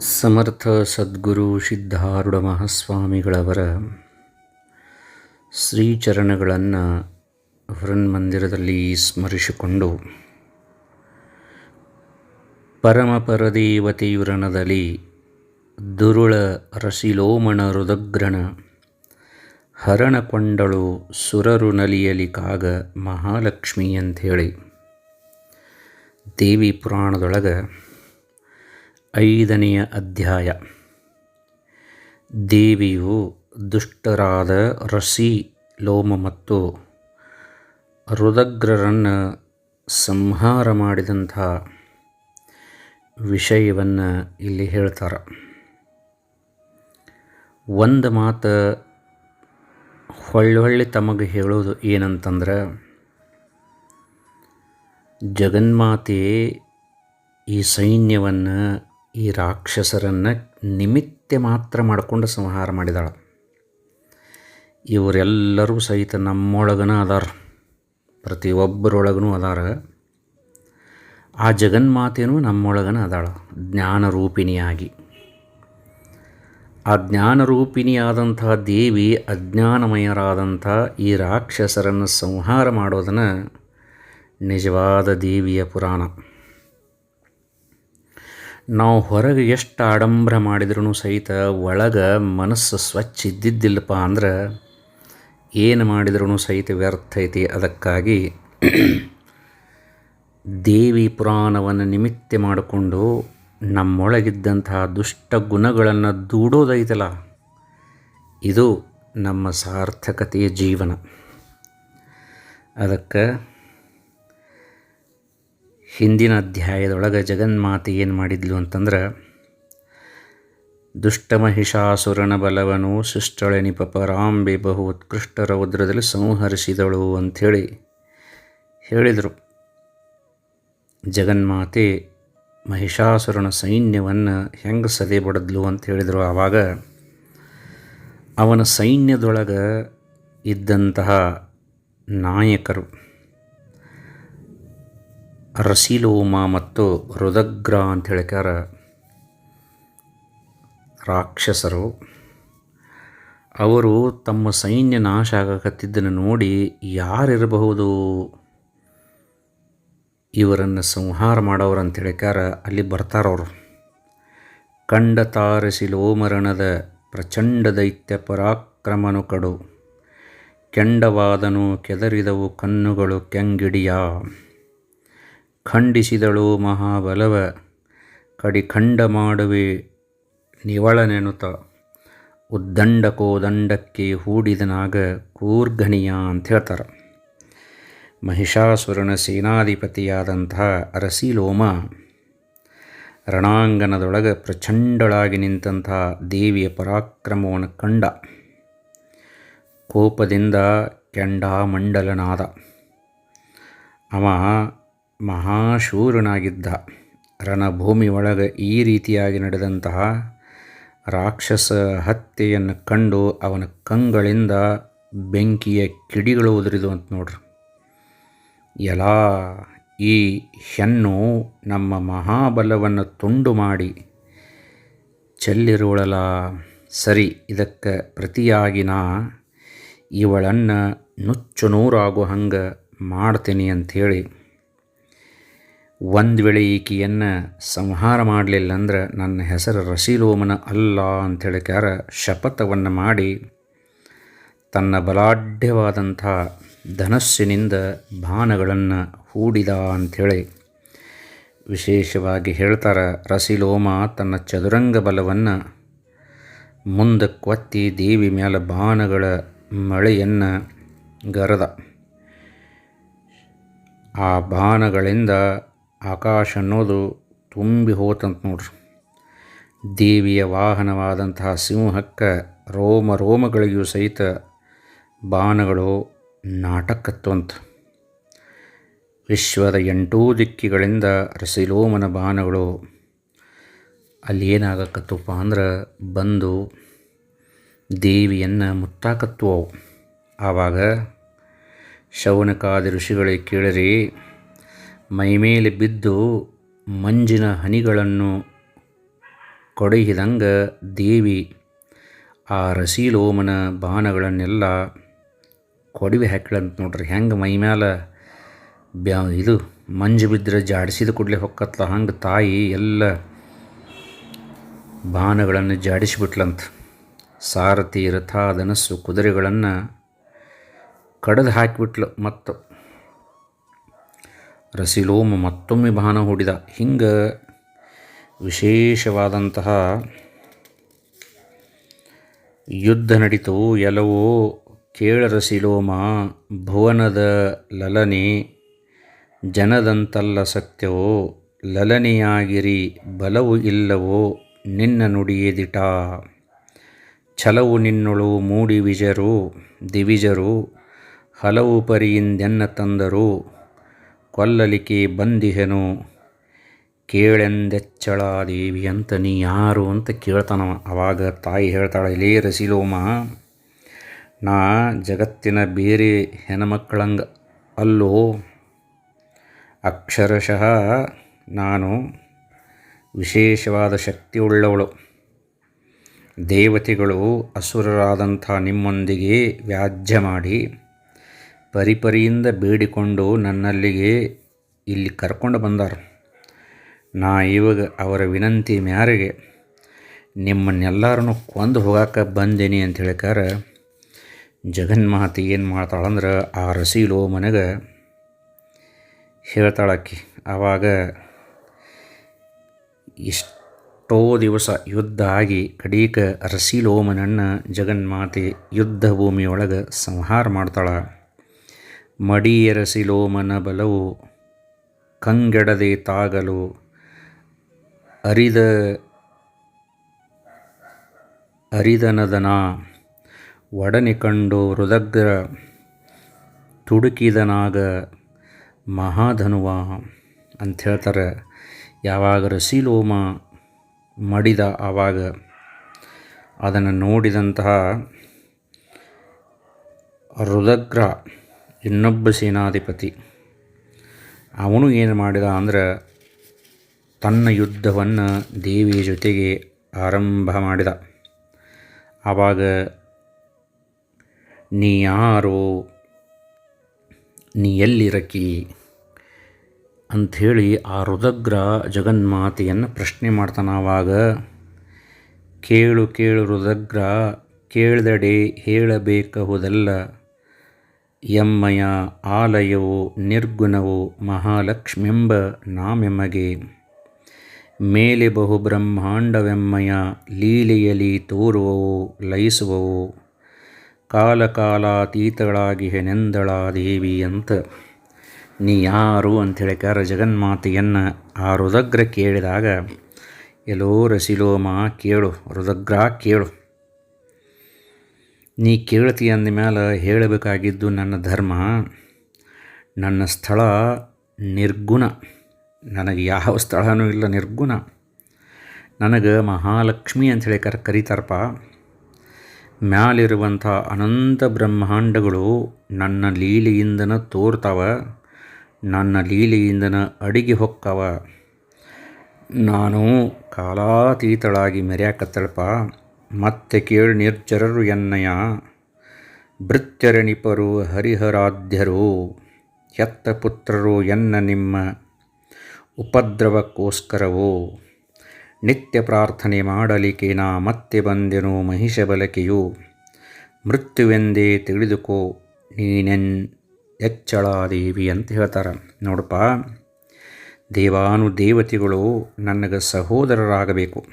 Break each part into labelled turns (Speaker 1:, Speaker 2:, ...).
Speaker 1: ಸಮರ್ಥ ಸದ್ಗುರು ಸಿದ್ಧಾರೂಢ ಮಹಾಸ್ವಾಮಿಗಳವರ ಶ್ರೀಚರಣಗಳನ್ನು ಹೃನ್ಮಂದಿರದಲ್ಲಿ ಸ್ಮರಿಸಿಕೊಂಡು ಪರಮಪರದೇವತೆಯುರಣದಲ್ಲಿ ದುರುಳ ರಸಿಲೋಮಣ ರುದಗ್ರಣ ಹರಣಕೊಂಡಳು ಸುರರು ನಲಿಯಲಿ ಕಾಗ ಮಹಾಲಕ್ಷ್ಮಿ ಅಂಥೇಳಿ. ದೇವಿ ಪುರಾಣದೊಳಗೆ ಐದನೆಯ ಅಧ್ಯಾಯ. ದೇವಿಯು ದುಷ್ಟರಾದ ರಸಿ, ಲೋಮ ಮತ್ತು ರುದಗ್ರರನ್ನು ಸಂಹಾರ ಮಾಡಿದಂಥ ವಿಷಯವನ್ನು ಇಲ್ಲಿ ಹೇಳ್ತಾರೆ. ಒಂದು ಮಾತು ಹೊಳ್ಳೊಳ್ಳಿ ತಮಗೆ ಹೇಳೋದು ಏನಂತಂದ್ರೆ ಜಗನ್ಮಾತೆ ಈ ಸೈನ್ಯವನ್ನು ಈ ರಾಕ್ಷಸರನ್ನು ನಿಮಿತ್ತ ಮಾತ್ರ ಮಾಡಿಕೊಂಡು ಸಂಹಾರ ಮಾಡಿದಾಳೆ. ಇವರೆಲ್ಲರೂ ಸಹಿತ ನಮ್ಮೊಳಗನ ಅದಾರ ಪ್ರತಿಯೊಬ್ಬರೊಳಗೂ ಅದಾರ. ಆ ಜಗನ್ಮಾತೆಯೂ ನಮ್ಮೊಳಗನ ಅದಾಳ ಜ್ಞಾನರೂಪಿಣಿಯಾಗಿ. ಆ ಜ್ಞಾನರೂಪಿಣಿಯಾದಂಥ ದೇವಿ, ಅಜ್ಞಾನಮಯರಾದಂಥ ಈ ರಾಕ್ಷಸರನ್ನು ಸಂಹಾರ ಮಾಡೋದನ್ನು ನಿಜವಾದ ದೇವಿಯ ಪುರಾಣ. ನಾವು ಹೊರಗೆ ಎಷ್ಟು ಆಡಂಬರ ಮಾಡಿದ್ರೂ ಸಹಿತ ಒಳಗೆ ಮನಸ್ಸು ಸ್ವಚ್ಛ ಇದ್ದಿದ್ದಿಲ್ಲಪ್ಪ ಅಂದ್ರೆ ಏನು ಮಾಡಿದ್ರೂ ಸಹಿತ ವ್ಯರ್ಥ ಐತಿ. ಅದಕ್ಕಾಗಿ ದೇವಿ ಪುರಾಣವನ್ನು ನಿಮಿತ್ತ ಮಾಡಿಕೊಂಡು ನಮ್ಮೊಳಗಿದ್ದಂತಹ ದುಷ್ಟ ಗುಣಗಳನ್ನು ದೂಡೋದೈತಲ್ಲ, ಇದು ನಮ್ಮ ಸಾರ್ಥಕತೆಯ ಜೀವನ. ಅದಕ್ಕೆ ಹಿಂದಿನ ಅಧ್ಯಾಯದೊಳಗೆ ಜಗನ್ಮಾತೆ ಏನು ಮಾಡಿದ್ಲು ಅಂತಂದ್ರೆ ದುಷ್ಟ ಮಹಿಷಾಸುರನ ಬಲವನು ಶಿಷ್ಟಳೆನಿಪ ಪಪರಾಂಬೆ ಬಹು ಉತ್ಕೃಷ್ಟ ರೌದ್ರದಲ್ಲಿ ಸಂಹರಿಸಿದಳು ಅಂಥೇಳಿ ಹೇಳಿದರು. ಜಗನ್ಮಾತೆ ಮಹಿಷಾಸುರನ ಸೈನ್ಯವನ್ನು ಹೆಂಗೆ ಸದೆ ಬಡದ್ಲು ಅಂತ ಹೇಳಿದರು. ಆವಾಗ ಅವನ ಸೈನ್ಯದೊಳಗೆ ಇದ್ದಂತಹ ನಾಯಕರು ರಸಿಲೋಮ ಮತ್ತು ಹೃದಗ್ರ ಅಂತ ಹೇಳ್ಕಾರ ರಾಕ್ಷಸರು. ಅವರು ತಮ್ಮ ಸೈನ್ಯ ನಾಶ ಆಗಕತ್ತಿದ್ದನ್ನು ನೋಡಿ ಯಾರಿರಬಹುದು? ಇವರನ್ನು ಸಂಹಾರ ಮಾಡೋರು ಅಂತ ಹೇಳಿಕಾರ ಅಲ್ಲಿ ಬರ್ತಾರವರು ಕಂಡ ತಾರಸಿಲೋಮರಣದ ಪ್ರಚಂಡ ದೈತ್ಯ ಪರಾಕ್ರಮನು ಕಡು. ಕೆಂಡವಾದನು ಕೆದರಿದವು ಕಣ್ಣುಗಳು ಕೆಂಗಿಡಿಯ. ಖಂಡಿಸಿದಳು ಮಹಾಬಲವ ಕಡಿಖಂಡ ಮಾಡುವೆ ನಿವಳನೆನುತ. ಉದ್ದಂಡ ಕೋದಂಡಕ್ಕೆ ಹೂಡಿದನಾಗ ಕೂರ್ಘನಿಯ ಅಂತ ಹೇಳ್ತಾರೆ ಮಹಿಷಾಸುರನ ಸೇನಾಧಿಪತಿಯಾದಂತಹ ಅರಸಿಲೋಮ, ರಣಾಂಗಣದೊಳಗೆ ಪ್ರಚಂಡಳಾಗಿ ನಿಂತಹ ದೇವಿಯ ಪರಾಕ್ರಮವನ್ನು ಕಂಡ. ಕೋಪದಿಂದ ಕೆಂಡಾಮಂಡಲನಾದ. ಅವ ಮಹಾಶೂರನಾಗಿದ್ದ ರಣಭೂಮಿ ಒಳಗೆ ಈ ರೀತಿಯಾಗಿ ನಡೆದಂತಹ ರಾಕ್ಷಸ ಹತ್ಯೆಯನ್ನು ಕಂಡು ಅವನ ಕಂಗಳಿಂದ ಬೆಂಕಿಯ ಕಿಡಿಗಳು ಉದುರಿದು ಅಂತ ನೋಡ್ರಿ. ಎಲ್ಲ ಈ ಹೆಣ್ಣು ನಮ್ಮ ಮಹಾಬಲವನ್ನು ತುಂಡು ಮಾಡಿ ಚೆಲ್ಲಿರುವಳಲ ಸರಿ, ಇದಕ್ಕೆ ಪ್ರತಿಯಾಗಿ ನಾ ಇವಳನ್ನು ನುಚ್ಚು ನೂರಾಗೋ ಹಂಗೆ ಮಾಡ್ತೀನಿ ಅಂಥೇಳಿ ಒಂದು ವೇಳೆ ಈಕೆಯನ್ನು ಸಂಹಾರ ಮಾಡಲಿಲ್ಲ ಅಂದ್ರೆ ನನ್ನ ಹೆಸರು ರಸೀಲೋಮನ ಅಲ್ಲ ಅಂಥೇಳಿಕ್ಯಾರ ಶಪಥವನ್ನು ಮಾಡಿ ತನ್ನ ಬಲಾಢ್ಯವಾದಂಥ ಧನಸ್ಸಿನಿಂದ ಬಾಣಗಳನ್ನು ಹೂಡಿದ ಅಂಥೇಳಿ ವಿಶೇಷವಾಗಿ ಹೇಳ್ತಾರೆ ರಸಿಲೋಮ ತನ್ನ ಚದುರಂಗ ಬಲವನ್ನು ಮುಂದಕ್ಕೊತ್ತಿ ದೇವಿ ಮೇಲೆ ಬಾಣಗಳ ಮಳೆಯನ್ನು ಗರದ. ಆ ಬಾಣಗಳಿಂದ ಆಕಾಶ ಅನ್ನೋದು ತುಂಬಿ ಹೋತಂತ ನೋಡ್ರಿ. ದೇವಿಯ ವಾಹನವಾದಂತಹ ಸಿಂಹಕ್ಕೆ ರೋಮ ರೋಮಗಳಿಗೂ ಸಹಿತ ಬಾಣಗಳು ನಾಟಕತ್ವಂತ. ವಿಶ್ವದ ಎಂಟೂ ದಿಕ್ಕಿಗಳಿಂದ ರಸಿಲೋಮನ ಬಾಣಗಳು ಅಲ್ಲಿ ಏನಾಗಕತ್ತಪ್ಪ ಅಂದ್ರೆ ಬಂದು ದೇವಿಯನ್ನು ಮುತ್ತಾಕತ್ವವು ಆವಾಗ ಶೌನಕಾದಿ ಋಷಿಗಳಿಗೆ ಕೇಳಿರಿ ಮೈಮೇಲೆ ಬಿದ್ದು ಮಂಜಿನ ಹನಿಗಳನ್ನು ಕೊಡಹಿದಂಗೆ ದೇವಿ ಆ ರಸೀಲೋಮನ ಬಾಣಗಳನ್ನೆಲ್ಲ ಕೊಡವಿ ಹಾಕಿಳಂತ ನೋಡ್ರಿ. ಹೆಂಗೆ ಮೈ ಮ್ಯಾಲೆ ಬ್ಯಾ ಇದು ಮಂಜು ಬಿದ್ದರೆ ಜಾಡಿಸಿದ ಕೂಡಲೇ ಹೊಕ್ಕತ್ಲ. ಹಂಗೆ ತಾಯಿ ಎಲ್ಲ ಬಾಣಗಳನ್ನು ಜಾಡಿಸಿಬಿಟ್ಲಂತ ಸಾರಥಿ ರಥ ಧನಸ್ಸು ಕುದುರೆಗಳನ್ನು ಕಡಿದು ಹಾಕಿಬಿಟ್ಲು ಮತ್ತು ರಸಿಲೋಮ ಮತ್ತೊಮ್ಮೆ ಬಾಣ ಹೂಡಿದ. ಹಿಂಗೆ ವಿಶೇಷವಾದಂತಹ ಯುದ್ಧ ನಡೀತು. ಎಲ್ಲವೋ ಕೇಳರಸಿಲೋಮ ಭುವನದ ಲಲನೆ, ಜನದಂತಲ್ಲ ಸತ್ಯವೋ ಲಲನೆಯಾಗಿರಿ, ಬಲವು ಇಲ್ಲವೋ, ನಿನ್ನ ನುಡಿಯೆದಿಟ ಛಲವು ನಿನ್ನೊಳು ಮೂಡಿ ವಿಜರು, ದಿವಿಜರು, ಹಲವು ಪರಿಯಿಂದೆನ್ನ ತಂದರು. ಕೊಲ್ಲಲಿಕೆ ಬಂದಿಹೆನು. ಕೇಳೆಂದೆಚ್ಚಳಾದೇವಿ ಅಂತ ನೀ ಯಾರು ಅಂತ ಕೇಳ್ತಾನವ. ಅವಾಗ ತಾಯಿ ಹೇಳ್ತಾಳೆ ಇಲ್ಲೇ ರಸಿಲೋಮ, ನಾ ಜಗತ್ತಿನ ಬೇರೆ ಹೆಣಮಕ್ಕಳಂಗ ಅಲ್ಲೋ. ಅಕ್ಷರಶಃ ನಾನು ವಿಶೇಷವಾದ ಶಕ್ತಿಯುಳ್ಳವಳು. ದೇವತೆಗಳು ಅಸುರರಾದಂಥ ನಿಮ್ಮೊಂದಿಗೆ ವ್ಯಾಜ್ಯ ಮಾಡಿ ಪರಿಪರಿಯಿಂದ ಬೇಡಿಕೊಂಡು ನನ್ನಲ್ಲಿಗೆ ಇಲ್ಲಿ ಕರ್ಕೊಂಡು ಬಂದಾರ. ನಾ ಇವಾಗ ಅವರ ವಿನಂತಿ ಮ್ಯಾರಿಗೆ ನಿಮ್ಮನ್ನೆಲ್ಲರನ್ನು ಕೊಂದು ಹೋಗಾಕ ಬಂದೇನಿ ಅಂತ ಹೇಳಿಕಾರ ಜಗನ್ಮಾತೆ ಏನು ಮಾಡ್ತಾಳಂದ್ರೆ ಆ ರಸೀಲೋ ಮನೆಗೆ ಹೇಳ್ತಾಳಕ್ಕಿ. ಆವಾಗ ಎಷ್ಟೋ ದಿವಸ ಯುದ್ಧ ಆಗಿ ಕಡೀಕ ರಸೀಲೋಮನನ್ನು ಜಗನ್ಮಾತೆ ಯುದ್ಧ ಭೂಮಿಯೊಳಗೆ ಸಂಹಾರ ಮಾಡ್ತಾಳೆ. ಮಡಿಯರಸಿಲೋಮನ ಬಲವು ಕಂಗೆಡದೆ ತಾಗಲು ಅರಿದ ಅರಿದನದನ ಒಡನೆ ಕಂಡು ಹೃದಗ್ರ ತುಡುಕಿದನಾಗ ಮಹಾಧನುವ ಅಂತ ಹೇಳ್ತಾರೆ. ಯಾವಾಗ ರಸಿಲೋಮ ಮಡಿದ ಆವಾಗ ಅದನ್ನು ನೋಡಿದಂತಹ ರುದಗ್ರ ಇನ್ನೊಬ್ಬ ಸೇನಾಧಿಪತಿ. ಅವನು ಏನು ಮಾಡಿದ ಅಂದ್ರೆ ತನ್ನ ಯುದ್ಧವನ್ನು ದೇವಿಯ ಜೊತೆಗೆ ಆರಂಭ ಮಾಡಿದ. ಆವಾಗ ನೀ ಯಾರು? ನೀ ಎಲ್ಲಿರಕಿ? ಅಂಥೇಳಿ ಆ ರುದಗ್ರ ಜಗನ್ಮಾತೆಯನ್ನು ಪ್ರಶ್ನೆ ಮಾಡ್ತಾನೆ ಆವಾಗ ಕೇಳು ಕೇಳು ರುದಗ್ರ ಕೇಳ್ದಡೆ ಹೇಳಬೇಕಹುದಲ್ಲ ಎಮ್ಮಯ ಆಲಯವು ನಿರ್ಗುಣವು ಮಹಾಲಕ್ಷ್ಮೆಂಬ ನಾಮೆಮಗೆ. ಮೇಲೆ ಬಹು ಬ್ರಹ್ಮಾಂಡವೆಮ್ಮಯ ಲೀಲೆಯಲಿ ತೋರುವವು ಲಯಿಸುವವು. ಕಾಲಕಾಲಾತೀತಗಳಾಗಿ ಹೆನೆಂದಳ ದೇವಿ ಅಂತ. ನೀ ಯಾರು ಅಂತ ಹೇಳಿಕಾರ ಜಗನ್ಮಾತೆಯನ್ನು ಆ ರುದಗ್ರ ಕೇಳಿದಾಗ, ಎಲ್ಲೋ ರಸಿಲೋಮ ಕೇಳು ರುದಗ್ರ ಕೇಳು. ನೀ ಕೇಳ್ತಿ ಅಂದ ಮ್ಯಾಲ ಹೇಳಬೇಕಾಗಿದ್ದು ನನ್ನ ಧರ್ಮ, ನನ್ನ ಸ್ಥಳ ನಿರ್ಗುಣ. ನನಗೆ ಯಾವ ಸ್ಥಳನೂ ಇಲ್ಲ ನಿರ್ಗುಣ. ನನಗೆ ಮಹಾಲಕ್ಷ್ಮಿ ಅಂತ ಹೇಳಿ ಕರ್, ಕರೀತಾರಪ್ಪ. ಮ್ಯಾಲಿರುವಂಥ ಅನಂತ ಬ್ರಹ್ಮಾಂಡಗಳು ನನ್ನ ಲೀಲೆಯಿಂದನ ತೋರ್ತಾವ, ನನ್ನ ಲೀಲೆಯಿಂದನ ಅಡಿಗೆ ಹೊಕ್ಕವ. ನಾನು ಕಾಲಾತೀತಳಾಗಿ ಮೆರ್ಯಾಕತ್ತಳಪ್ಪ. ಮತ್ತೆ ಕೇಳಿ ನಿರ್ಜರರು ಎನ್ನಯ. ಭೃತ್ಯರಣಿಪರು ಹರಿಹರಾಧ್ಯರು ಹೆತ್ತ ಪುತ್ರರು ಎನ್ನ ನಿಮ್ಮ ಉಪದ್ರವಕ್ಕೋಸ್ಕರವೋ? ನಿತ್ಯ ಪ್ರಾರ್ಥನೆ ಮಾಡಲಿಕ್ಕೆ ನಾ ಮತ್ತೆ ಬಂದೆನು ಮಹಿಷ ಬಲಕೆಯು. ಮೃತ್ಯುವೆಂದೇ ತಿಳಿದುಕೋ, ನೀನೆನ್ ಎಚ್ಚಳಾದೇವಿ ಅಂತ ಹೇಳ್ತಾರೆ. ನೋಡಪ್ಪ, ದೇವಾನು ದೇವತೆಗಳು ನನಗೆ ಸಹೋದರರಾಗಬೇಕು.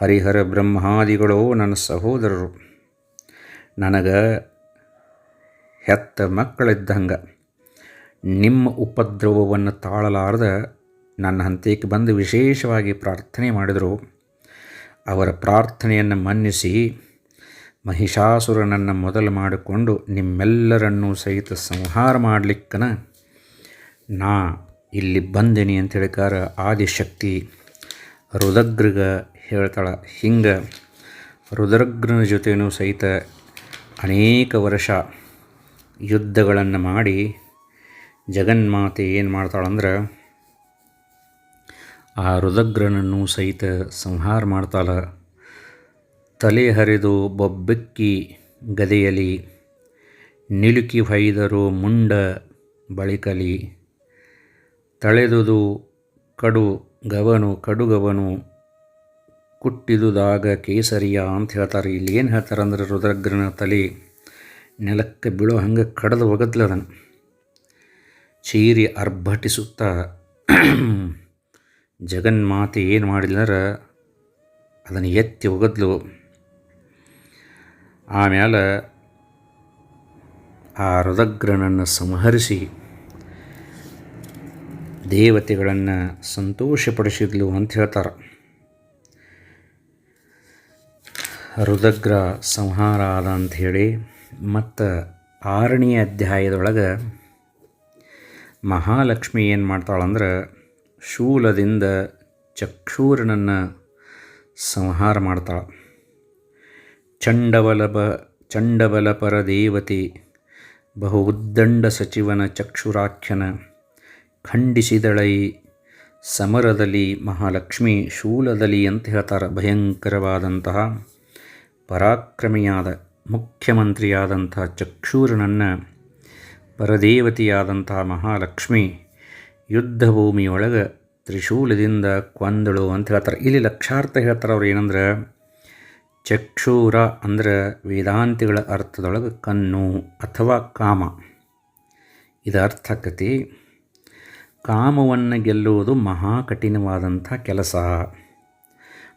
Speaker 1: ಹರಿಹರ ಬ್ರಹ್ಮಾದಿಗಳು ನನ್ನ ಸಹೋದರರು, ನನಗೆ ಹೆತ್ತ ಮಕ್ಕಳಿದ್ದಂಗೆ ನಿಮ್ಮ ಉಪದ್ರವವನ್ನು ತಾಳಲಾರದ ನನ್ನ ಹಂತಕ್ಕೆ ಬಂದು ವಿಶೇಷವಾಗಿ ಪ್ರಾರ್ಥನೆ ಮಾಡಿದರು. ಅವರ ಪ್ರಾರ್ಥನೆಯನ್ನು ಮನ್ನಿಸಿ ಮಹಿಷಾಸುರನನ್ನು ಮೊದಲು ಮಾಡಿಕೊಂಡು ನಿಮ್ಮೆಲ್ಲರನ್ನೂ ಸಹಿತ ಸಂಹಾರ ಮಾಡಲಿಕ್ಕನ ನಾ ಇಲ್ಲಿ ಬಂದೀನಿ ಅಂತ ಹೇಳಿಕಾರ ಆದಿಶಕ್ತಿ ರುದಗ್ರಗ ಹೇಳ್ತಾಳೆ, ಹಿಂಗೆ ರುದ್ರಗ್ರನ ಜೊತೆಯೂ ಸಹಿತ ಅನೇಕ ವರ್ಷ ಯುದ್ಧಗಳನ್ನು ಮಾಡಿ ಜಗನ್ಮಾತೆ ಏನು ಮಾಡ್ತಾಳಂದ್ರೆ ಆ ರುದಗ್ರನನ್ನು ಸಹಿತ ಸಂಹಾರ ಮಾಡ್ತಾಳ. ತಲೆ ಹರಿದು ಬೊಬ್ಬೆಕ್ಕಿ ಗದೆಯಲಿ ನಿಲುಕಿ ಹೊಯ್ದರು ಮುಂಡ ಬಳಿಕಲಿ. ತಳೆದುದು ಕಡು ಗವನು ಕಡುಗವನು ಕುಟ್ಟಿದುದಾಗ ಕೇಸರಿಯ ಅಂತ ಹೇಳ್ತಾರೆ. ಇಲ್ಲಿ ಏನು ಹೇಳ್ತಾರೆ ಅಂದ್ರೆ ರುದ್ರಗ್ರನ ತಲೆ. ನೆಲಕ್ಕೆ ಬೀಳೋ ಹಂಗೆ ಕಡ್ದು ಅದನ್ನು. ಚೀರಿ ಅರ್ಭಟಿಸುತ್ತ ಜಗನ್ಮಾತೆ ಏನು ಮಾಡಿದ್ಲಂದ್ರೆ ಅದನ್ನು ಎತ್ತಿ ಒಗದ್ಲು ಆಮೇಲೆ ಆ ರುದಗ್ರನನ್ನು ಸಂಹರಿಸಿ ದೇವತೆಗಳನ್ನು ಸಂತೋಷಪಡಿಸಿದ್ಲು ಅಂತ ಹೇಳ್ತಾರೆ. ರುದಗ್ರ ಸಂಹಾರ ಆದ ಅಂಥೇಳಿ ಮತ್ತು ಆರನೇ ಅಧ್ಯಾಯದೊಳಗೆ ಮಹಾಲಕ್ಷ್ಮಿ ಏನು ಮಾಡ್ತಾಳಂದ್ರೆ ಶೂಲದಿಂದ ಚಕ್ಷೂರನನ್ನು ಸಂಹಾರ ಮಾಡ್ತಾಳ. ಚಂಡವಲಭ ಚಂಡಬಲಪರ ದೇವತೆ, ಬಹು ಉದ್ದಂಡ ಸಚಿವನ ಚಕ್ಷುರಾಖ್ಯನ ಖಂಡಿಸಿದಳೈ ಸಮರದಲ್ಲಿ ಮಹಾಲಕ್ಷ್ಮಿ ಶೂಲದಲ್ಲಿ ಅಂತ ಹೇಳ್ತಾರೆ. ಭಯಂಕರವಾದಂತಹ ಪರಾಕ್ರಮಿಯಾದ ಮುಖ್ಯಮಂತ್ರಿಯಾದಂಥ ಚಕ್ಷೂರನನ್ನು, ಪರದೇವತೆಯಾದಂಥ ಮಹಾಲಕ್ಷ್ಮಿ ಯುದ್ಧಭೂಮಿಯೊಳಗೆ ತ್ರಿಶೂಲದಿಂದ ಕೊಂದಳು ಅಂತ ಹೇಳ್ತಾರೆ. ಇಲ್ಲಿ ಲಕ್ಷಾರ್ಥ ಹೇಳ್ತಾರೆ ಅವ್ರು ಏನಂದ್ರೆ, ಚಕ್ಷೂರ ಅಂದ್ರೆ ವೇದಾಂತಿಗಳ ಅರ್ಥದೊಳಗೆ ಕಣ್ಣು ಅಥವಾ ಕಾಮ. ಇದು ಅರ್ಥ ಕಾಮವನ್ನು ಗೆಲ್ಲುವುದು ಮಹಾಕಠಿಣವಾದಂಥ ಕೆಲಸ.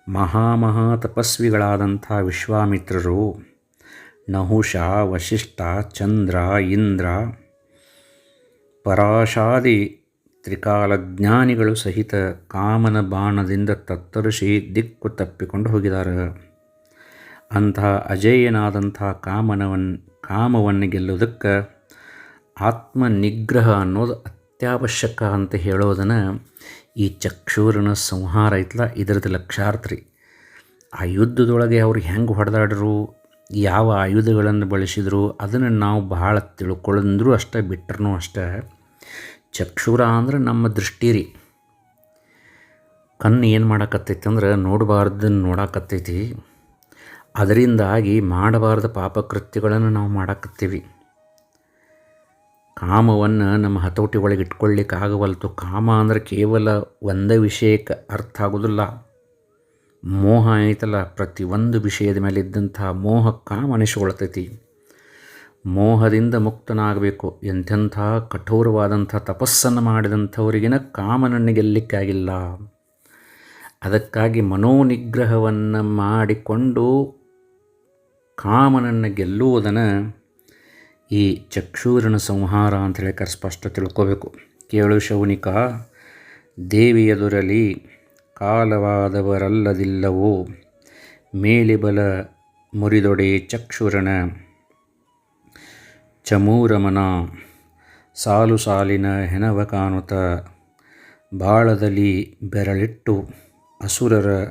Speaker 1: ಮಹಾಮಹಾ ತಪಸ್ವಿಗಳಾದಂಥ ವಿಶ್ವಾಮಿತ್ರರು ನಹುಷ, ವಶಿಷ್ಠ, ಚಂದ್ರ, ಇಂದ್ರ, ಪರಾಶಾದಿ ತ್ರಿಕಾಲಜ್ಞಾನಿಗಳು ಸಹಿತ ಕಾಮನ ಬಾಣದಿಂದ ತತ್ತರಿಸಿ ದಿಕ್ಕು ತಪ್ಪಿಕೊಂಡು ಹೋಗಿದ್ದಾರೆ. ಅಂತಹ ಅಜೇಯನಾದಂಥ ಕಾಮನವನ್, ಕಾಮವನ್ನು ಗೆಲ್ಲುವುದಕ್ಕೆ ಆತ್ಮನಿಗ್ರಹ ಅನ್ನೋದು ಅತ್ಯವಶ್ಯಕ ಅಂತ ಹೇಳೋದನ್ನು ಈ ಚಕ್ಷೂರನ ಸಂಹಾರ ಐತಲ್ಲ ಇದರದ್ದು ಲಕ್ಷಾರ್ಥ ರೀ. ಆ ಯುದ್ಧದೊಳಗೆ ಅವ್ರು ಹೆಂಗೆ ಹೊಡೆದಾಡ್ರು, ಯಾವ ಆಯುಧಗಳನ್ನು ಬಳಸಿದ್ರು, ಅದನ್ನು ನಾವು ಭಾಳ ತಿಳ್ಕೊಳ್ಳಂದ್ರೂ ಅಷ್ಟೇ ಬಿಟ್ಟರೂ ಅಷ್ಟೇ. ಚಕ್ಷುರ ಅಂದ್ರೆ ನಮ್ಮ ದೃಷ್ಟಿ ರೀ. ಕಣ್ಣು ಏನು ಮಾಡಾಕತ್ತೈತಿ ಅಂದ್ರೆ ನೋಡಬಾರ್ದನ್ನು ನೋಡಾಕತ್ತೈತಿ. ಅದರಿಂದಾಗಿ ಮಾಡಬಾರ್ದ ಪಾಪಕೃತ್ಯಗಳನ್ನು ನಾವು ಮಾಡಾಕತ್ತೀವಿ. ಕಾಮವನ್ನು ನಮ್ಮ ಹತೋಟಿ ಒಳಗೆ ಇಟ್ಕೊಳ್ಳಿಕ್ಕೆ ಆಗವಲ್ತು ಕಾಮ ಅಂದರೆ ಕೇವಲ ಒಂದೇ ವಿಷಯಕ್ಕೆ ಅರ್ಥ ಆಗೋದಿಲ್ಲ. ಮೋಹ ಐತಲ್ಲ ಪ್ರತಿಯೊಂದು ವಿಷಯದ ಮೇಲೆ ಇದ್ದಂಥ ಮೋಹ ಕಾಮ ಅನಿಸಿಕೊಳ್ತೈತಿ ಮೋಹದಿಂದ ಮುಕ್ತನಾಗಬೇಕು ಎಂಥೆಂಥ ಕಠೋರವಾದಂಥ ತಪಸ್ಸನ್ನು ಮಾಡಿದಂಥವರಿಗಿನ ಕಾಮನನ್ನು ಗೆಲ್ಲಿಕ್ಕಾಗಿಲ್ಲ ಅದಕ್ಕಾಗಿ ಮನೋನಿಗ್ರಹವನ್ನು ಮಾಡಿಕೊಂಡು ಕಾಮನನ್ನು ಗೆಲ್ಲುವುದನ್ನು ಈ ಚಕ್ಷೂರಿನ ಸಂಹಾರ ಅಂತ ಕರ್ ಸ್ಪಷ್ಟ ತಿಳ್ಕೋಬೇಕು. ಕೇಳು ಶೌನಿಕ ದೇವಿಯದುರಲಿ ಕಾಲವಾದವರಲ್ಲದಿಲ್ಲವೋ ಮೇಲಿಬಲ ಮುರಿದೊಡೆ ಚಕ್ಷುರನ ಚಮೂರಮನ, ಸಾಲು ಸಾಲಿನ ಹೆಣವ ಕಾಣುತ್ತ ಬಾಳದಲ್ಲಿ ಬೆರಳಿಟ್ಟು ಅಸುರರ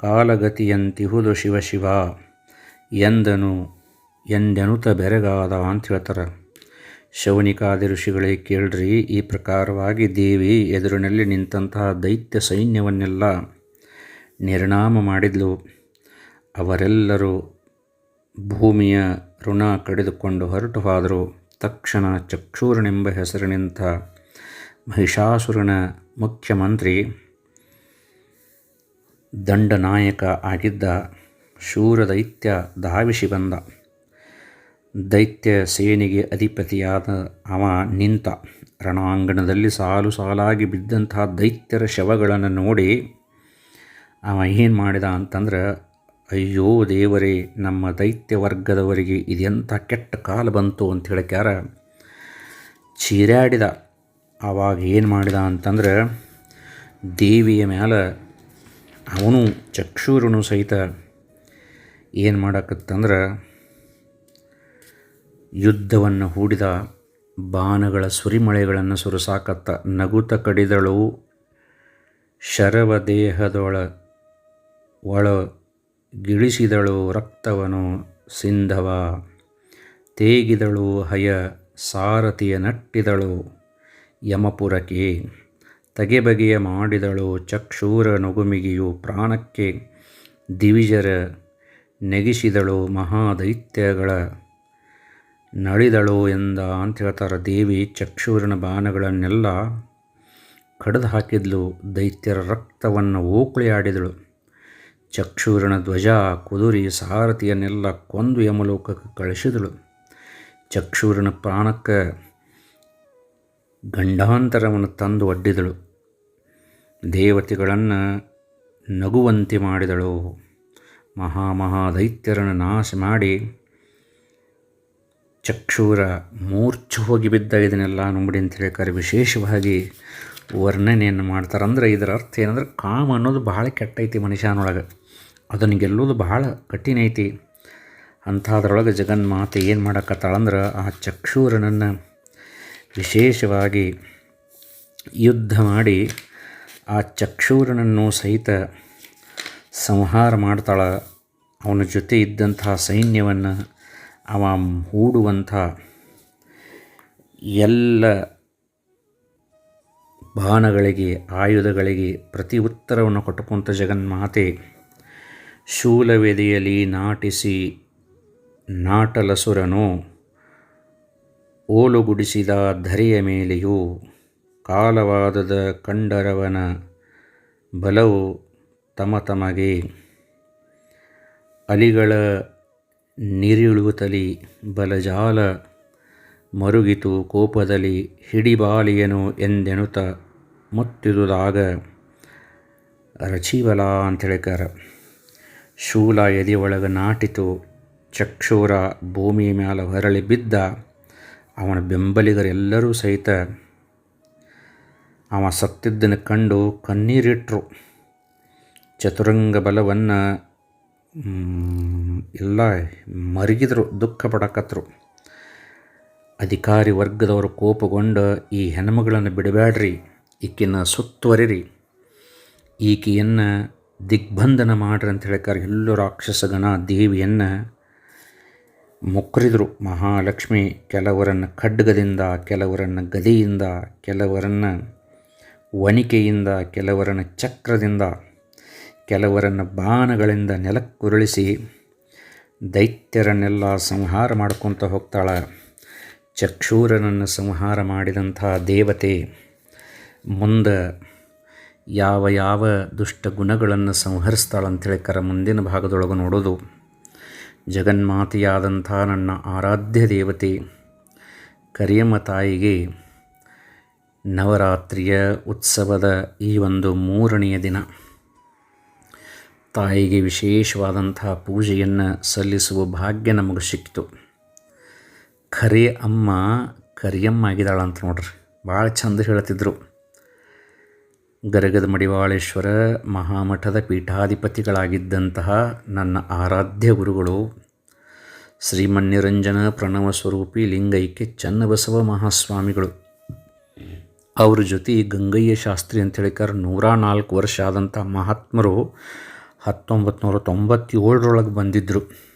Speaker 1: ಕಾಲಗತಿಯಂತಿಹುದು ಶಿವ ಶಿವ ಎಂದನು ಎಂದೆನುತ ಬೆರಗಾದ ಅಂತ ಹೇಳ್ತಾರೆ. ಶೌನಿಕಾದಿ ಋಷಿಗಳೇ ಕೇಳ್ರಿ, ಈ ಪ್ರಕಾರವಾಗಿ ದೇವಿ ಎದುರಿನಲ್ಲಿ ನಿಂತಹ ದೈತ್ಯ ಸೈನ್ಯವನ್ನೆಲ್ಲ ನಿರ್ನಾಮ ಮಾಡಿದ್ಲು. ಅವರೆಲ್ಲರೂ ಭೂಮಿಯ ಋಣ ಕಡಿದುಕೊಂಡು ಹೊರಟು ಹೋದರು. ತಕ್ಷಣ ಚಕ್ಷೂರನೆಂಬ ಹೆಸರಿನಿಂದ ಮಹಿಷಾಸುರನ ಮುಖ್ಯಮಂತ್ರಿ ದಂಡನಾಯಕ ಆಗಿದ್ದ ಶೂರ ದೈತ್ಯ ಧಾವಿಸಿ ಬಂದ. ದೈತ್ಯ ಸೇನೆಗೆ ಅಧಿಪತಿಯಾದ ಅವ ನಿಂತ ರಣಾಂಗಣದಲ್ಲಿ ಸಾಲು ಸಾಲಾಗಿ ಬಿದ್ದಂತಹ ದೈತ್ಯರ ಶವಗಳನ್ನು ನೋಡಿ ಅವ ಏನು ಮಾಡಿದ ಅಂತಂದ್ರೆ, ಅಯ್ಯೋ ದೇವರೇ, ನಮ್ಮ ದೈತ್ಯ ವರ್ಗದವರಿಗೆ ಇದೆಂಥ ಕೆಟ್ಟ ಕಾಲ ಬಂತು ಅಂತ ಹೇಳಕ್ಯಾರ. ಚೀರಾಡಿದ ಆವಾಗ ಏನು ಮಾಡಿದ ಅಂತಂದ್ರೆ, ದೇವಿಯ ಮೇಲೆ ಅವನು ಚಕ್ಷೂರನು ಸಹಿತ ಏನು ಮಾಡಕತ್ತಂದ್ರೆ ಯುದ್ಧವನ್ನು ಹೂಡಿದ ಬಾಣಗಳ ಸುರಿಮಳೆಗಳನ್ನು ಸುರಿಸಾಕತ್ತ ನಗುತ ಕಡಿದಳು. ಶರವ ದೇಹದೊಳ ಒಳ ಗಿಳಿಸಿದಳು ರಕ್ತವನು ಸಿಂಧವ. ತೇಗಿದಳು ಹಯ ಸಾರಥಿಯ ನಟ್ಟಿದಳು ಯಮಪುರಕ್ಕೆ. ತಗೆಬಗೆಯ ಮಾಡಿದಳು ಚಕ್ಷೂರ ನಗುಮಿಗಿಯು ಪ್ರಾಣಕ್ಕೆ. ದಿವಿಜರ ನೆಗಿಸಿದಳು ಮಹಾದೈತ್ಯಗಳ ನಳಿದಳು ಎಂದ ಅಂತ ಹೇಳ್ತಾರೆ ದೇವಿ ಚಕ್ಷೂರನ ಬಾಣಗಳನ್ನೆಲ್ಲ ಕಡಿದು ಹಾಕಿದ್ಲು, ದೈತ್ಯರ ರಕ್ತವನ್ನು ಓಕುಳಿಯಾಡಿದಳು ಚಕ್ಷೂರನ ಧ್ವಜ, ಕುದುರಿ, ಸಾರಥಿಯನ್ನೆಲ್ಲ ಕೊಂದು ಯಮಲೋಕಕ್ಕೆ ಕಳಿಸಿದಳು. ಚಕ್ಷೂರನ ಪ್ರಾಣಕ್ಕೆ ಗಂಡಾಂತರವನ್ನು ತಂದು ಒಡ್ಡಿದಳು. ದೇವತೆಗಳನ್ನು ನಗುವಂತೆ ಮಾಡಿದಳು. ಮಹಾ ದೈತ್ಯರನ್ನು ನಾಶ ಮಾಡಿ ಚಕ್ಷೂರ ಮೂರ್ಛೆ ಹೋಗಿ ಬಿದ್ದ ಇದನ್ನೆಲ್ಲ ನೋಡಿ ಅಂತ ಹೇಳ್ತಾರೆ ವಿಶೇಷವಾಗಿ ವರ್ಣನೆಯನ್ನು ಮಾಡ್ತಾರೆ. ಅಂದ್ರೆ ಇದರ ಅರ್ಥ ಏನಂದ್ರೆ ಕಾಮ ಅನ್ನೋದು ಭಾಳ ಕೆಟ್ಟೈತಿ ಮನುಷ್ಯನೊಳಗೆ. ಅದನ್ನು ಗೆಲ್ಲೋದು ಭಾಳ ಕಠಿಣ ಐತಿ. ಅಂಥದ್ರೊಳಗೆ ಜಗನ್ಮಾತೆ ಏನು ಮಾಡಕತ್ತಾಳಂದ್ರೆ ಆ ಚಕ್ಷೂರನನ್ನು ವಿಶೇಷವಾಗಿ ಯುದ್ಧ ಮಾಡಿ ಆ ಚಕ್ಷೂರನನ್ನು ಸಹಿತ ಸಂಹಾರ ಮಾಡ್ತಾಳ. ಅವನ ಜೊತೆ ಇದ್ದಂತಹ ಸೈನ್ಯವನ್ನು ಅವ ಹೂಡುವಂಥ ಎಲ್ಲ ಬಾಣಗಳಿಗೆ, ಆಯುಧಗಳಿಗೆ ಪ್ರತಿ ಉತ್ತರವನ್ನು ಕೊಟ್ಟುಕೊಂತ ಜಗನ್ಮಾತೆ ಶೂಲವೆದೆಯಲ್ಲಿ ನಾಟಿಸಿ ನಾಟಲಸುರನು. ಓಲುಗುಡಿಸಿದ ಧರೆಯ ಮೇಲೆಯೂ ಕಾಲವಾದದ ಕಂಡರವನ ಬಲವು ತಮ ತಮಗೆ ಅಲಿಗಳ ನಿರಿಳುತ್ತಲಿ ಬಲಜಾಲ ಮರುಗಿತು ಕೋಪದಲ್ಲಿ, ಹಿಡಿಬಾಲಿಯನು ಎಂದೆನುತ ಮುತ್ತಿದುದಾಗ ಅಂತ ಹೇಳ್ಕಾರ ಶೂಲ ಎದೆಯೊಳಗೆ ನಾಟಿತು, ಚಕ್ಷೂರ ಭೂಮಿಯ ಮ್ಯಾಲ ಹೊರಳಿ ಬಿದ್ದ, ಅವನ ಬೆಂಬಲಿಗರೆಲ್ಲರೂ ಸಹಿತ ಅವ ಸತ್ತಿದ್ದನ್ನು ಕಂಡು ಕಣ್ಣೀರಿಟ್ರು. ಚತುರಂಗ ಬಲವನ್ನು ಎಲ್ಲ ಮರಗಿದ್ರು, ದುಃಖ ಪಡಕತ್ರು. ಅಧಿಕಾರಿ ವರ್ಗದವರು ಕೋಪಗೊಂಡು ಈ ಹೆಣ್ಮಗಳನ್ನು ಬಿಡಬೇಡ್ರಿ ಈಕಿನ ಸುತ್ತುವರಿರಿ. ಈಕೆಯನ್ನು ದಿಗ್ಬಂಧನ ಮಾಡ್ರಿ ಅಂತ ಹೇಳ್ತಾರೆ ಎಲ್ಲೂ ರಾಕ್ಷಸಗಣ ದೇವಿಯನ್ನು ಮುಕ್ರಿದ್ರು ಮಹಾಲಕ್ಷ್ಮಿ ಕೆಲವರನ್ನು ಖಡ್ಗದಿಂದ, ಕೆಲವರನ್ನು ಗದೆಯಿಂದ, ಕೆಲವರನ್ನು ವನಿಕೆಯಿಂದ ಕೆಲವರನ್ನು ಚಕ್ರದಿಂದ. ಕೆಲವರನ್ನು ಬಾಣಗಳಿಂದ ನೆಲಕ್ಕುರುಳಿಸಿ ದೈತ್ಯರನ್ನೆಲ್ಲ ಸಂಹಾರ ಮಾಡ್ಕೊತ ಹೋಗ್ತಾಳೆ. ಚಕ್ಷೂರನನ್ನು ಸಂಹಾರ ಮಾಡಿದಂಥ ದೇವತೆ ಮುಂದೆ ಯಾವ ಯಾವ ದುಷ್ಟ ಗುಣಗಳನ್ನು ಸಂಹರಿಸ್ತಾಳಂತೇಳಿ ಕರ ಮುಂದಿನ ಭಾಗದೊಳಗೆ ನೋಡೋದು. ಜಗನ್ಮಾತೆಯಾದಂಥ ನನ್ನ ಆರಾಧ್ಯ ದೇವತೆ, ಕರಿಯಮ್ಮ ತಾಯಿಗೆ ನವರಾತ್ರಿಯ ಉತ್ಸವದ ಈ ಒಂದು ಮೂರನೆಯ ದಿನ. ತಾಯಿಗೆ ವಿಶೇಷವಾದಂತಹ ಪೂಜೆಯನ್ನು ಸಲ್ಲಿಸುವ ಭಾಗ್ಯ ನಮಗೆ ಸಿಕ್ತು ಖರೆ ಅಮ್ಮ ಕರಿಯಮ್ಮ ಆಗಿದ್ದಾಳಂತ ನೋಡ್ರಿ. ಭಾಳ ಚಂದ ಹೇಳ್ತಿದ್ರು. ಗರಗದ ಮಡಿವಾಳೇಶ್ವರ ಮಹಾಮಠದ ಪೀಠಾಧಿಪತಿಗಳಾಗಿದ್ದಂತಹ ನನ್ನ ಆರಾಧ್ಯ ಗುರುಗಳು ಶ್ರೀಮನ್ಯರಂಜನ ಪ್ರಣವ ಸ್ವರೂಪಿ ಲಿಂಗೈಕ್ಯ ಚನ್ನಬಸವ ಮಹಾಸ್ವಾಮಿಗಳು. ಅವ್ರ ಜೊತೆ ಗಂಗಯ್ಯ ಶಾಸ್ತ್ರಿ ಅಂತ ಹೇಳಿಕಾರ ನೂರ ನಾಲ್ಕು ವರ್ಷ ಆದಂಥ ಮಹಾತ್ಮರು ಹತ್ತೊಂಬತ್ತು ನೂರ ತೊಂಬತ್ತೇಳರೊಳಗೆ ಬಂದಿದ್ದರು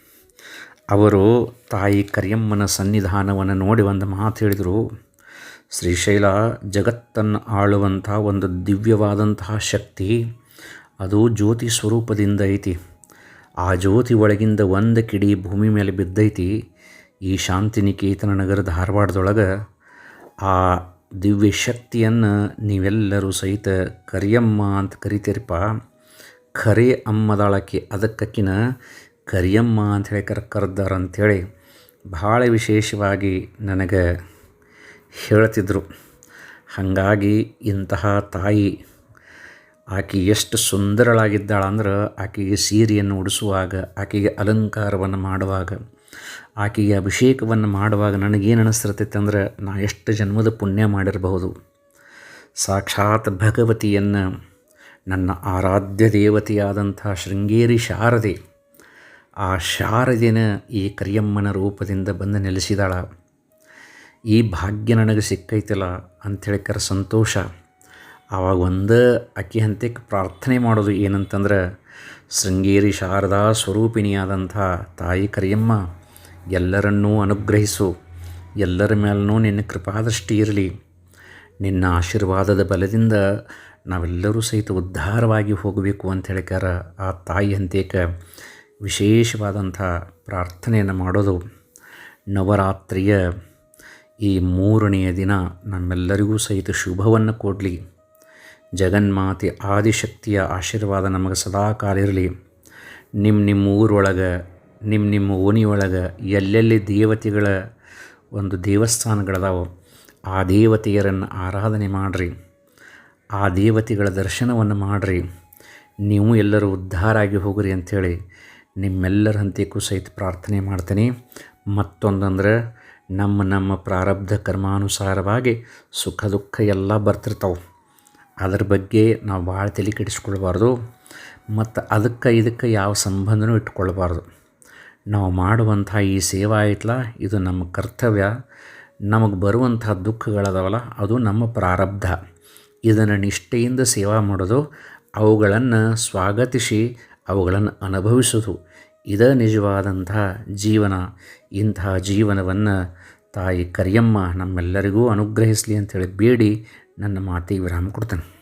Speaker 1: ಅವರು ತಾಯಿ ಕರಿಯಮ್ಮನ ಸನ್ನಿಧಾನವನ್ನು ನೋಡಿ ಒಂದು ಮಾತು ಹೇಳಿದರು, ಶ್ರೀಶೈಲ, ಜಗತ್ತನ್ನು ಆಳುವಂಥ ಒಂದು ದಿವ್ಯವಾದಂತಹ ಶಕ್ತಿ ಅದು ಜ್ಯೋತಿ ಸ್ವರೂಪದಿಂದ ಐತಿ. ಆ ಜ್ಯೋತಿ ಒಳಗಿಂದ ಒಂದು ಕಿಡಿ ಭೂಮಿ ಮೇಲೆ ಬಿದ್ದೈತಿ. ಈ ಶಾಂತಿನಿಕೇತನ ನಗರ ಧಾರವಾಡದೊಳಗೆ ಆ ದಿವ್ಯ ಶಕ್ತಿಯನ್ನು ನೀವೆಲ್ಲರೂ ಸಹಿತ ಕರಿಯಮ್ಮ ಅಂತ ಕರಿತೀರಪ್ಪ. ಖರೆ ಅಮ್ಮದಾಳಕಿ ಅದಕ್ಕಕ್ಕಿನ ಕರಿಯಮ್ಮ ಅಂತ ಹೇಳಿ ಕರ್, ಕರೆದಾರ ಅಂಥೇಳಿ ಭಾಳ ವಿಶೇಷವಾಗಿ ನನಗೆ ಹೇಳ್ತಿದ್ರು. ಹಾಗಾಗಿ ಇಂತಹ ತಾಯಿ ಆಕೆ ಎಷ್ಟು ಸುಂದರಳಾಗಿದ್ದಾಳ ಅಂದ್ರೆ ಆಕೆಗೆ ಸೀರೆಯನ್ನು ಉಡಿಸುವಾಗ, ಆಕೆಗೆ ಅಲಂಕಾರವನ್ನು ಮಾಡುವಾಗ, ಆಕೆಗೆ ಅಭಿಷೇಕವನ್ನು ಮಾಡುವಾಗ ನನಗೇನು ಅನಿಸ್ತಿರ್ತೈತೆ ಅಂದ್ರೆ ನಾ ಎಷ್ಟು ಜನ್ಮದ ಪುಣ್ಯ ಮಾಡಿರಬಹುದು. ಸಾಕ್ಷಾತ್ ಭಗವತಿಯನ್ನು ನನ್ನ ಆರಾಧ್ಯ ದೇವತೆಯಾದಂಥ ಶೃಂಗೇರಿ ಶಾರದೆ. ಆ ಶಾರದಿನ ಈ ಕರಿಯಮ್ಮನ ರೂಪದಿಂದ ಬಂದು ನೆಲೆಸಿದಾಳ. ಈ ಭಾಗ್ಯ ನನಗೆ ಸಿಕ್ಕೈತಲ್ಲ ಅಂಥೇಳಿಕರ ಸಂತೋಷ. ಆವಾಗ ಒಂದು ಅಕ್ಕಿ ಹಂತಕ್ಕೆ ಪ್ರಾರ್ಥನೆ ಮಾಡೋದು ಏನಂತಂದ್ರೆ, ಶೃಂಗೇರಿ ಶಾರದಾ ಸ್ವರೂಪಿಣಿಯಾದಂಥ ತಾಯಿ ಕರಿಯಮ್ಮ, ಎಲ್ಲರನ್ನೂ ಅನುಗ್ರಹಿಸು. ಎಲ್ಲರ ಮೇಲೂ ನಿನ್ನ ಕೃಪಾದೃಷ್ಟಿ ಇರಲಿ. ನಿನ್ನ ಆಶೀರ್ವಾದದ ಬಲದಿಂದ ನಾವೆಲ್ಲರೂ ಸಹಿತ ಉದ್ಧಾರವಾಗಿ ಹೋಗಬೇಕು ಅಂತ ಹೇಳಿಕಾರ ಆ ತಾಯಿ ಹಂತೇಕ ವಿಶೇಷವಾದಂಥ ಪ್ರಾರ್ಥನೆಯನ್ನು ಮಾಡೋದು ನವರಾತ್ರಿಯ ಈ ಮೂರನೆಯ ದಿನ. ನಮ್ಮೆಲ್ಲರಿಗೂ ಸಹಿತ ಶುಭವನ್ನು ಕೊಡಲಿ. ಜಗನ್ಮಾತೆ ಆದಿಶಕ್ತಿಯ ಆಶೀರ್ವಾದ ನಮಗೆ ಸದಾ ಕಾಲ ಇರಲಿ. ನಿಮ್ಮ ನಿಮ್ಮ ಊರೊಳಗೆ ನಿಮ್ಮ ನಿಮ್ಮ ಓಣಿಯೊಳಗೆ, ಎಲ್ಲೆಲ್ಲಿ ದೇವತೆಗಳ ಒಂದು ದೇವಸ್ಥಾನಗಳದಾವೋ ಆ ದೇವತೆಯರನ್ನು ಆರಾಧನೆ ಮಾಡಿರಿ. ಆ ದೇವತೆಗಳ ದರ್ಶನವನ್ನು ಮಾಡಿರಿ. ನೀವು ಎಲ್ಲರೂ ಉದ್ಧಾರ ಆಗಿ ಹೋಗ್ರಿ ಅಂಥೇಳಿ ನಿಮ್ಮೆಲ್ಲರ ಹಂತಕ್ಕೂ ಸಹಿತ ಪ್ರಾರ್ಥನೆ ಮಾಡ್ತೀನಿ. ಮತ್ತೊಂದಂದ್ರೆ ನಮ್ಮ ನಮ್ಮ ಪ್ರಾರಬ್ಧ ಕರ್ಮಾನುಸಾರವಾಗಿ ಸುಖ ದುಃಖ ಎಲ್ಲ ಬರ್ತಿರ್ತಾವೆ. ಅದರ ಬಗ್ಗೆ ನಾವು ಭಾಳ ತಲೆ ಕೆಡಿಸ್ಕೊಳ್ಬಾರ್ದು. ಮತ್ತು ಅದಕ್ಕೆ ಇದಕ್ಕೆ ಯಾವ ಸಂಬಂಧನೂ ಇಟ್ಕೊಳ್ಬಾರ್ದು. ನಾವು ಮಾಡುವಂಥ ಈ ಸೇವಾ ಆಯ್ತಲ್ಲ ಇದು ನಮ್ಮ ಕರ್ತವ್ಯ. ನಮಗೆ ಬರುವಂಥ ದುಃಖಗಳದವಲ್ಲ, ಅದು ನಮ್ಮ ಪ್ರಾರಬ್ಧ. ಇದನ್ನು ನಿಷ್ಠೆಯಿಂದ ಸೇವಾ ಮಾಡೋದು, ಅವುಗಳನ್ನು ಸ್ವಾಗತಿಸಿ ಅವುಗಳನ್ನು ಅನುಭವಿಸೋದು. ಇದ ನಿಜವಾದಂಥ ಜೀವನ. ಇಂತಹ ಜೀವನವನ್ನು ತಾಯಿ ಕರಿಯಮ್ಮ ನಮ್ಮೆಲ್ಲರಿಗೂ ಅನುಗ್ರಹಿಸಲಿ ಅಂತೇಳಿ ಬೇಡಿ. ನನ್ನ ಮಾತಿಗೆ ವಿರಾಮ ಕೊಡ್ತೇನೆ.